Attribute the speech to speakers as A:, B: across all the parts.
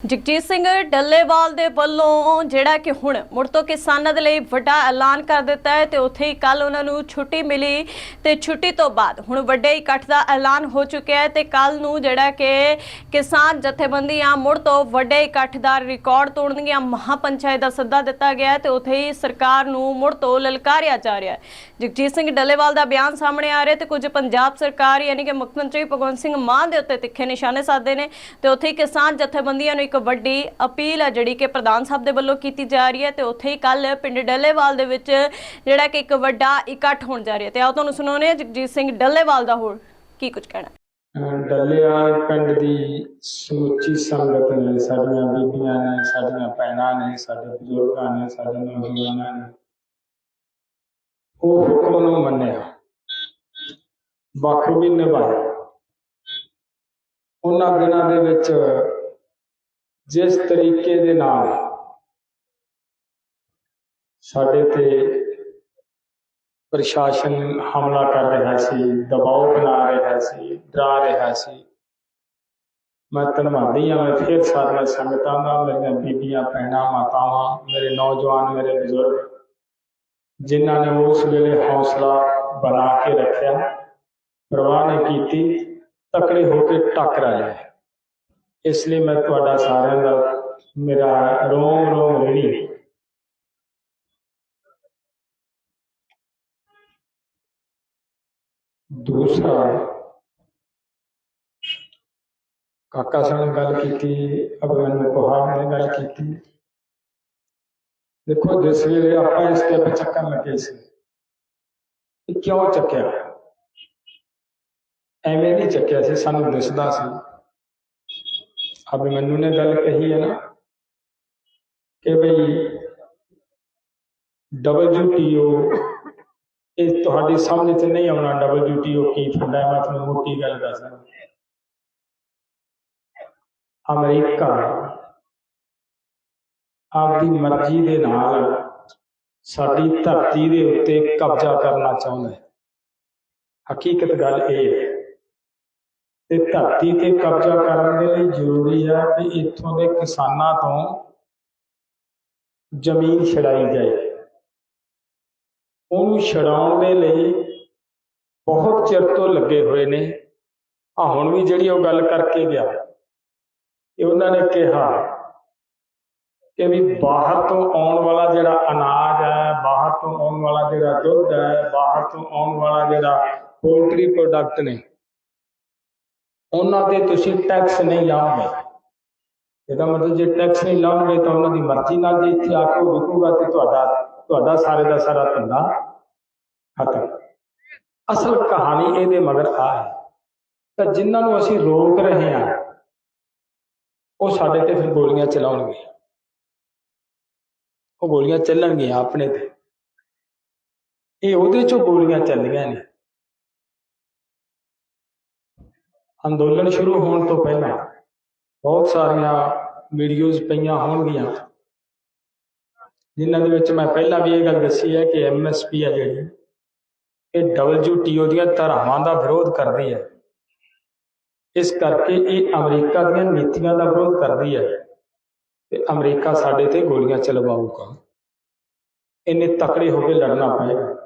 A: ਜਗਜੀਤ ਸਿੰਘ ਡੱਲੇਵਾਲ ਦੇ ਵੱਲੋਂ ਜਿਹੜਾ ਕਿ ਹੁਣ ਮੁੜ ਤੋਂ ਕਿਸਾਨਾਂ ਦੇ ਲਈ ਵੱਡਾ ਐਲਾਨ ਕਰ ਦਿੱਤਾ ਹੈ ਤੇ ਉੱਥੇ ਹੀ ਕੱਲ ਉਹਨਾਂ ਨੂੰ ਛੁੱਟੀ ਮਿਲੀ ਤੇ ਛੁੱਟੀ ਤੋਂ ਬਾਅਦ ਹੁਣ ਵੱਡੇ ਇਕੱਠ ਦਾ ਐਲਾਨ ਹੋ ਚੁੱਕਿਆ ਹੈ ਤੇ ਕੱਲ ਨੂੰ ਜਿਹੜਾ ਕਿ ਕਿਸਾਨ ਜਥੇਬੰਦੀਆਂ ਮੁੜ ਤੋਂ ਵੱਡੇ ਇਕੱਠ ਦਾ ਰਿਕਾਰਡ ਤੋੜਨਗੀਆਂ ਮਹਾਪੰਚਾਇਤ ਦਾ ਸੱਦਾ ਦਿੱਤਾ ਗਿਆ ਹੈ ਤੇ ਉੱਥੇ ਹੀ ਸਰਕਾਰ ਨੂੰ ਮੁੜ ਤੋਂ ਲਲਕਾਰਿਆ ਜਾ ਰਿਹਾ ਹੈ। ਜਗਜੀਤ ਸਿੰਘ ਡੱਲੇਵਾਲ ਦਾ ਬਿਆਨ ਸਾਹਮਣੇ ਆ ਰਿਹਾ ਤੇ ਕੁਝ ਪੰਜਾਬ ਸਰਕਾਰ ਯਾਨੀ ਕਿ ਮੁੱਖ ਮੰਤਰੀ ਭਗਵੰਤ ਸਿੰਘ ਮਾਨ ਦੇ ਉੱਤੇ ਤਿੱਖੇ ਨਿਸ਼ਾਨੇ ਸਾਧਦੇ ਨੇ ਤੇ ਉੱਥੇ ਹੀ ਕਿਸਾਨ ਜਥੇਬੰਦੀਆਂ ਨੂੰ ਇੱਕ ਵੱਡੀ ਅਪੀਲ ਹੈ ਜਿਹੜੀ ਕਿ ਪ੍ਰਧਾਨ ਸਾਹਿਬ ਦੇ ਵੱਲੋਂ ਕੀਤੀ ਜਾ ਰਹੀ ਹੈ ਤੇ ਉੱਥੇ ਹੀ ਕੱਲ ਪਿੰਡ ਡੱਲੇਵਾਲ ਦੇ ਵਿੱਚ ਜਿਹੜਾ ਕਿ ਇੱਕ ਵੱਡਾ ਇਕੱਠ ਹੋਣ ਜਾ ਰਿਹਾ ਤੇ ਆਓ ਤੁਹਾਨੂੰ ਸੁਣਾਉਂਦੇ ਜਗਜੀਤ ਸਿੰਘ ਡੱਲੇਵਾਲ ਦਾ ਹੋਰ ਕੀ ਕੁਝ ਕਹਿਣਾ।
B: ਡੱਲੇਵਾਲ ਪਿੰਡ ਦੀ ਸਮੁੱਚੀ ਸੰਗਤ ਨੇ, ਸਾਡੀਆਂ ਬੀਬੀਆਂ ਨੇ, ਸਾਡੀਆਂ ਭੈਣਾਂ ਨੇ, ਸਾਡੇ ਬਜ਼ੁਰਗਾਂ ਨੇ, ਸਾਡੇ ਨੌਜਵਾਨਾਂ ਨੇ ਉਹ ਹੁਕਮ ਨੂੰ ਮੰਨਿਆ। ਵੱਖ ਵੀ ਨਿਭਾਇਆ। ਉਹਨਾਂ ਦਿਨਾਂ ਦੇ ਵਿੱਚ ਜਿਸ ਤਰੀਕੇ ਦੇ ਨਾਲ ਸਾਡੇ ਤੇ ਪ੍ਰਸ਼ਾਸਨ ਹਮਲਾ ਕਰ ਰਿਹਾ ਸੀ ਦਬਾਅ ਬਣਾ ਰਿਹਾ ਸੀ ਡਰਾ ਰਿਹਾ ਸੀ ਮੈਂ ਧੰਨਵਾਦੀ ਹਾਂ ਮੈਂ ਫਿਰ ਸਾਰੀਆਂ ਸੰਗਤਾਂ ਦਾ ਮੇਰੀਆਂ ਬੀਬੀਆਂ ਭੈਣਾਂ ਮਾਤਾਵਾਂ ਮੇਰੇ ਨੌਜਵਾਨ ਮੇਰੇ ਬਜ਼ੁਰਗ ਜਿਨ੍ਹਾਂ ਨੇ ਉਸ ਵੇਲੇ ਹੌਸਲਾ ਬਣਾ ਕੇ ਰੱਖਿਆ ਪਰਵਾਹ ਨਹੀਂ ਕੀਤੀ ਤਕੜੇ ਹੋ ਕੇ ਟੱਕਰਾਇਆ ਇਸ ਲਈ ਮੈਂ ਤੁਹਾਡਾ ਸਾਰਿਆਂ ਦਾ ਮੇਰਾ ਰੋਮ ਰੋਮ ਰੇੜੀ ਦੂਸਰਾ ਕਾਕਾ ਸਿੰਘ ਨੇ ਗੱਲ ਕੀਤੀ ਅਭਿਮਨੂ ਕੋਹਾਰ ਨੇ ਗੱਲ ਕੀਤੀ ਦੇਖੋ ਜਿਸ ਵੇਲੇ ਆਪਾਂ ਇਸ ਤੇ ਚੱਕਣ ਲੱਗੇ ਸੀ ਇਹ ਕਿਉਂ ਚੱਕਿਆ ਐਵੇਂ ਨਹੀਂ ਚੱਕਿਆ ਸੀ ਸਾਨੂੰ ਦਿਸਦਾ ਸੀ ਅਭਿਮਨੂ ਨੇ ਗੱਲ ਕਹੀ ਹੈ ਨਾ ਕਿ ਬਈ WTO ਇਹ ਤੁਹਾਡੇ ਸਮਝ 'ਚ ਨਹੀਂ ਆਉਣਾ WTO ਕੀ ਹੁੰਦਾ ਮੈਂ ਤੁਹਾਨੂੰ ਮੋਟੀ ਗੱਲ ਦੱਸਦਾ ਅਮਰੀਕਾ ਆਪਦੀ ਮਰਜ਼ੀ ਦੇ ਨਾਲ ਸਾਡੀ ਧਰਤੀ ਦੇ ਉੱਤੇ ਕਬਜ਼ਾ ਕਰਨਾ ਚਾਹੁੰਦਾ ਹੈ। ਹਕੀਕਤ ਗੱਲ ਇਹ ਹੈ ਤੇ ਧਰਤੀ ਤੇ ਕਬਜ਼ਾ ਕਰਨ ਦੇ ਲਈ ਜ਼ਰੂਰੀ ਹੈ ਕਿ ਇੱਥੋਂ ਦੇ ਕਿਸਾਨਾਂ ਤੋਂ ਜ਼ਮੀਨ ਛਡਾਈ ਜਾਏ। ਉਹਨੂੰ ਛਡਾਉਣ ਦੇ ਲਈ ਬਹੁਤ ਚਿਰ ਤੋਂ ਲੱਗੇ ਹੋਏ ਨੇ। ਆ ਹੁਣ ਵੀ ਜਿਹੜੀ ਉਹ ਗੱਲ ਕਰਕੇ ਗਿਆ, ਇਹ ਉਹਨਾਂ ਨੇ ਕਿਹਾ ਕਿ ਵੀ ਬਾਹਰ ਤੋਂ ਆਉਣ ਵਾਲਾ ਜਿਹੜਾ ਅਨਾਜ ਹੈ, ਬਾਹਰ ਤੋਂ ਆਉਣ ਵਾਲਾ ਜਿਹੜਾ ਦੁੱਧ ਹੈ, ਬਾਹਰ ਤੋਂ ਆਉਣ ਵਾਲਾ ਜਿਹੜਾ ਪੋਲਟਰੀ ਪ੍ਰੋਡਕਟ ਨੇ ਉਹਨਾਂ ਤੇ ਤੁਸੀਂ ਟੈਕਸ ਨਹੀਂ ਲਾਓਗੇ ਇਹਦਾ ਮਤਲਬ ਜੇ ਟੈਕਸ ਨਹੀਂ ਲਾਓਗੇ ਤਾਂ ਉਹਨਾਂ ਦੀ ਮਰਜ਼ੀ ਨਾਲ ਜੇ ਇੱਥੇ ਆ ਕੇ ਉਹ ਵਿਕੂਗਾ ਤੇ ਤੁਹਾਡਾ ਤੁਹਾਡਾ ਸਾਰੇ ਦਾ ਸਾਰਾ ਧੰਦਾ ਖਤਮ। ਅਸਲ ਕਹਾਣੀ ਇਹਦੇ ਮਗਰ ਆ ਹੈ। ਤਾਂ ਜਿਨ੍ਹਾਂ ਨੂੰ ਅਸੀਂ ਰੋਕ ਰਹੇ ਹਾਂ, ਉਹ ਸਾਡੇ ਤੇ ਫਿਰ ਗੋਲੀਆਂ ਚਲਾਉਣਗੇ। ਉਹ ਗੋਲੀਆਂ ਚੱਲਣਗੀਆਂ ਆਪਣੇ ਤੇ। ਇਹ ਉਹਦੇ ਚੋਂ ਗੋਲੀਆਂ ਚੱਲੀਆਂ ਨੇ। ਅੰਦੋਲਨ ਸ਼ੁਰੂ ਹੋਣ ਤੋਂ ਪਹਿਲਾਂ ਬਹੁਤ ਸਾਰੀਆਂ ਵੀਡੀਓਜ਼ ਪਈਆਂ ਹੋਣਗੀਆਂ। ਜਿਨ੍ਹਾਂ ਦੇ ਵਿੱਚ ਮੈਂ ਪਹਿਲਾਂ ਵੀ ਇਹ ਗੱਲ ਦੱਸੀ ਹੈ ਕਿ ਐਮਐਸਪੀ ਹੈ ਜਿਹੜੀ, ਇਹ WTO ਦੀਆਂ ਧਾਰਾਵਾਂ ਦਾ ਵਿਰੋਧ ਕਰਦੀ ਹੈ। ਇਸ ਕਰਕੇ ਇਹ ਅਮਰੀਕਾ ਦੀਆਂ ਨੀਤੀਆਂ ਦਾ ਵਿਰੋਧ ਕਰਦੀ ਹੈ ਤੇ ਅਮਰੀਕਾ ਸਾਡੇ ਤੇ ਗੋਲੀਆਂ ਚਲਵਾਊਗਾ। ਇੰਨੇ ਤਕੜੇ ਹੋ ਕੇ ਲੜਨਾ ਪਏਗਾ।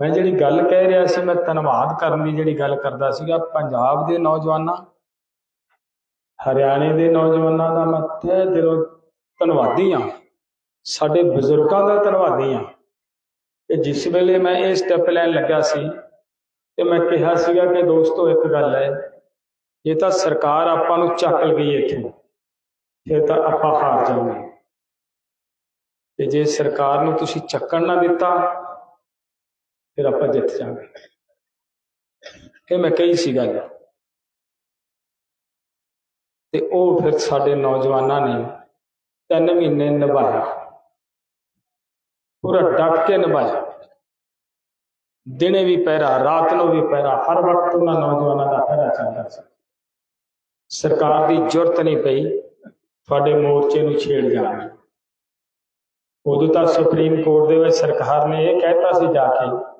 B: ਮੈਂ ਜਿਹੜੀ ਗੱਲ ਕਹਿ ਰਿਹਾ ਸੀ, ਮੈਂ ਧੰਨਵਾਦ ਕਰਨ ਦੀ ਜਿਹੜੀ ਗੱਲ ਕਰਦਾ ਸੀਗਾ, ਪੰਜਾਬ ਦੇ ਨੌਜਵਾਨਾਂ, ਹਰਿਆਣੇ ਦੇ ਨੌਜਵਾਨਾਂ ਦਾ ਮੈਂ ਤਹਿ ਦਿਲੋਂ ਧੰਨਵਾਦੀ ਹਾਂ। ਸਾਡੇ ਬਜ਼ੁਰਗਾਂ ਦਾ ਧੰਨਵਾਦੀ ਹਾਂ। ਕਿ ਜਿਸ ਵੇਲੇ ਮੈਂ ਇਹ ਸਟੈਪ ਲੈਣ ਲੱਗਾ ਸੀ, ਤੇ ਮੈਂ ਕਿਹਾ ਸੀਗਾ ਕਿ ਦੋਸਤੋ, ਇੱਕ ਗੱਲ ਹੈ, ਜੇ ਤਾਂ ਸਰਕਾਰ ਆਪਾਂ ਨੂੰ ਚੱਕ ਗਈ ਇੱਥੋਂ, ਫਿਰ ਤਾਂ ਆਪਾਂ ਹਾਰ ਜਾਵਾਂਗੇ। ਤੇ ਜੇ ਸਰਕਾਰ ਨੂੰ ਤੁਸੀਂ ਚੱਕਣ ਨਾ ਦਿੱਤਾ ਫਿਰ ਆਪਾਂ ਜਿੱਤ ਜਾਵਾਂਗੇ। ਇਹ ਮੈਂ ਕਹੀ ਸੀ ਗੱਲ। ਤੇ ਉਹ ਫਿਰ ਸਾਡੇ ਨੌਜਵਾਨਾਂ ਨੇ ਤਿੰਨ ਮਹੀਨੇ ਨਿਭਾਇਆ। ਪੂਰਾ ਡਟ ਕੇ ਨਿਭਾਇਆ। ਦਿਨੇ ਵੀ ਪਹਿਰਾ, ਰਾਤ ਨੂੰ ਵੀ ਪਹਿਰਾ, ਹਰ ਵਕਤ ਉਹਨਾਂ ਨੌਜਵਾਨਾਂ ਦਾ ਪਹਿਰਾ ਚੱਲਦਾ ਸੀ। ਸਰਕਾਰ ਦੀ ਜ਼ਰੂਰਤ ਨਹੀਂ ਪਈ ਤੁਹਾਡੇ ਮੋਰਚੇ ਨੂੰ ਛੇੜ ਜਾਣ ਉਦੋਂ ਤਾਂ ਸੁਪਰੀਮ ਕੋਰਟ ਦੇ ਵਿੱਚ ਸਰਕਾਰ ਨੇ ਇਹ ਕਹਿਤਾ ਸੀ ਜਾ ਕੇ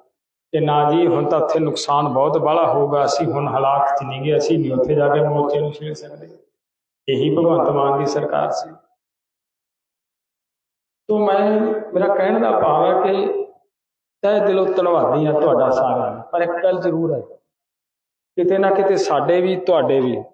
B: ਕਿ ਨਾ ਜੀ, ਹੁਣ ਤਾਂ ਉੱਥੇ ਨੁਕਸਾਨ ਬਹੁਤ ਬਾਹਲਾ ਹੋਊਗਾ ਅਸੀਂ ਹੁਣ ਹਾਲਾਤ 'ਚ ਨਹੀਂ ਗਏ, ਅਸੀਂ ਨਹੀਂ ਉੱਥੇ ਜਾ ਕੇ ਮੋਰਚੇ ਨੂੰ ਛੇੜ ਸਕਦੇ। ਇਹੀ ਭਗਵੰਤ ਮਾਨ ਦੀ ਸਰਕਾਰ ਸੀ। ਤੋਂ ਮੈਂ, ਮੇਰਾ ਕਹਿਣ ਦਾ ਭਾਵ ਹੈ ਕਿ ਤਹਿ ਦਿਲੋਂ ਧੰਨਵਾਦੀ ਹਾਂ ਤੁਹਾਡਾ ਸਾਰਿਆਂ ਦਾ ਪਰ ਇੱਕ ਗੱਲ ਜ਼ਰੂਰ ਹੈ। ਕਿਤੇ ਨਾ ਕਿਤੇ ਸਾਡੇ ਵੀ, ਤੁਹਾਡੇ ਵੀ।